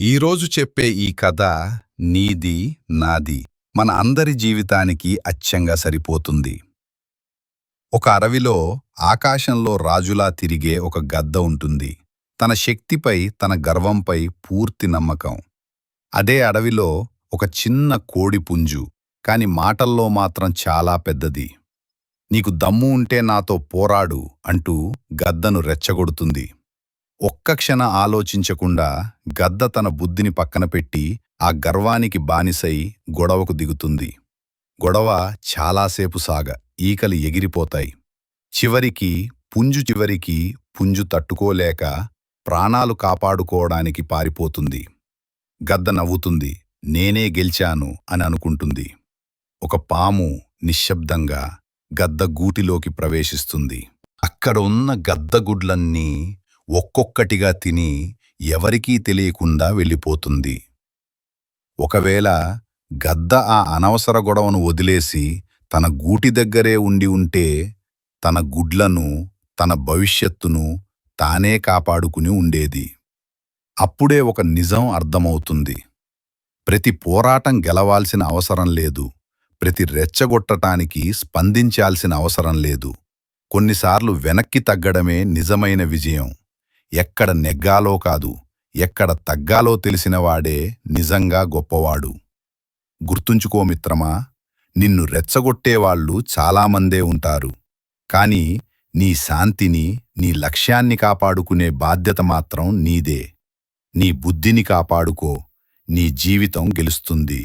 ఈరోజు చెప్పే ఈ కథ నీది నాది మన అందరి జీవితానికి అచ్చంగా సరిపోతుంది. ఒక అరవిలో ఆకాశంలో రాజులా తిరిగే ఒక గద్ద ఉంటుంది. తన శక్తిపై తన గర్వంపై పూర్తి నమ్మకం. అదే అడవిలో ఒక చిన్న కోడి పుంజు కాని మాటల్లో మాత్రం చాలా పెద్దది. నీకు దమ్ము ఉంటే నాతో పోరాడు అంటూ గద్దను రెచ్చగొడుతుంది. ఒక్క క్షణ ఆలోచించకుండా గద్ద తన బుద్ధిని పక్కన పెట్టి ఆ గర్వానికి బానిసై గొడవకు దిగుతుంది. గొడవ చాలాసేపు సాగ ఈకలు ఎగిరిపోతాయి. చివరికి పుంజు చివరికి పుంజు తట్టుకోలేక ప్రాణాలు కాపాడుకోవడానికి పారిపోతుంది. గద్ద నవ్వుతుంది నేనే గెలిచాను అని అనుకుంటుంది. ఒక పాము నిశ్శబ్దంగా గద్ద గూటిలోకి ప్రవేశిస్తుంది. అక్కడ ఉన్న గద్దగుడ్లన్నీ ఒక్కొక్కటిగా తిని ఎవరికీ తెలియకుండా వెళ్ళిపోతుంది. ఒకవేళ గద్ద ఆ అనవసర గొడవను వదిలేసి తన గూటి దగ్గరే ఉండి ఉంటే తన గుడ్లను తన భవిష్యత్తును తానే కాపాడుకుని ఉండేది. అప్పుడే ఒక నిజం అర్థమవుతుంది. ప్రతి పోరాటం గెలవాల్సిన అవసరం లేదు. ప్రతి రెచ్చగొట్టటానికి స్పందించాల్సిన అవసరం లేదు. కొన్నిసార్లు వెనక్కి తగ్గడమే నిజమైన విజయం. ఎక్కడ నెగ్గాలో కాదు ఎక్కడ తగ్గాలో తెలిసినవాడే నిజంగా గొప్పవాడు. గుర్తుంచుకో మిత్రమా నిన్ను రెచ్చగొట్టేవాళ్ళు చాలామందే ఉంటారు. కాని నీ శాంతిని నీ లక్ష్యాన్ని కాపాడుకునే బాధ్యత మాత్రం నీదే. నీ బుద్ధిని కాపాడుకో నీ జీవితం గెలుస్తుంది.